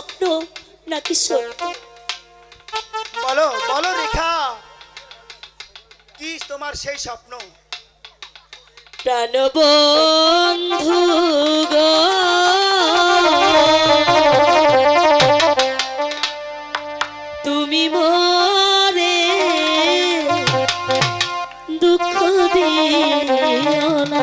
স্বপ্ন নাকি সত্য বলো বলো রেখা। কি তোমার সেই স্বপ্ন? প্রাণবন্ধু গো। তুমি মরে দুঃখ দিও না।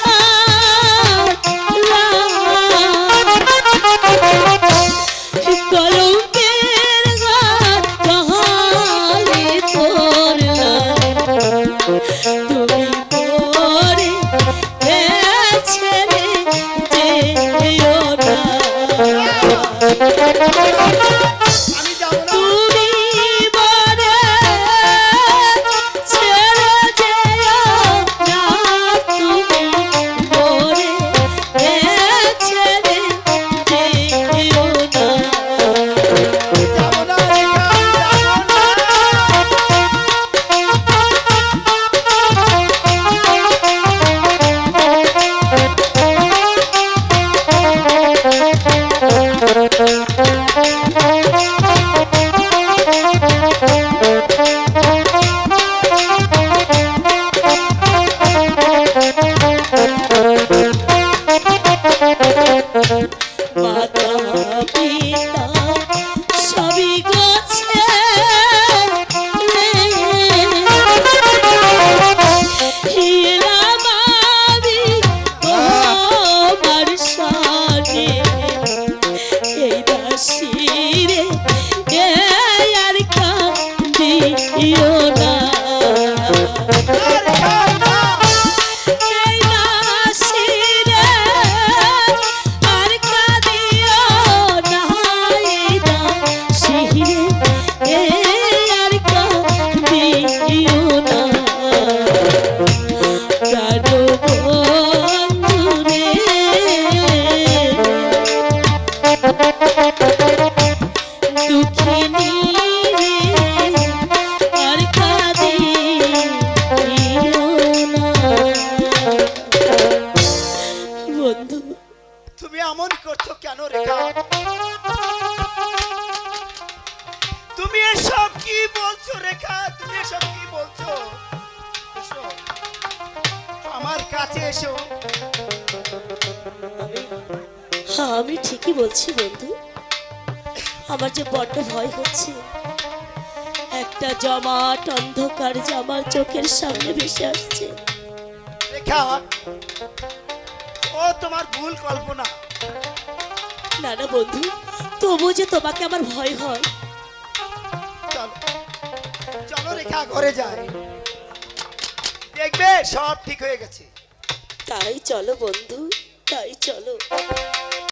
you. তুমি এমন করছ কেন রেখা তুমি এসব কি বলছো রেখা তুমি এসব কি বলছো? আমার কাছে এসো। হ্যাঁ আমি ঠিকই বলছি বন্ধু। আমার যে বড্ড ভয় হচ্ছে। একটা জমাট অন্ধকার যে আমার চোখের সামনে ভেসে আসছে। রেখা ও তোমার ভুল কল্পনা। না না বন্ধু তবু যে তোমাকে আমার ভয় হয়। চলো চলো রেখা ঘরে যায় দেখবে সব ঠিক হয়ে গেছে। তাই চলো বন্ধু তাই চলো।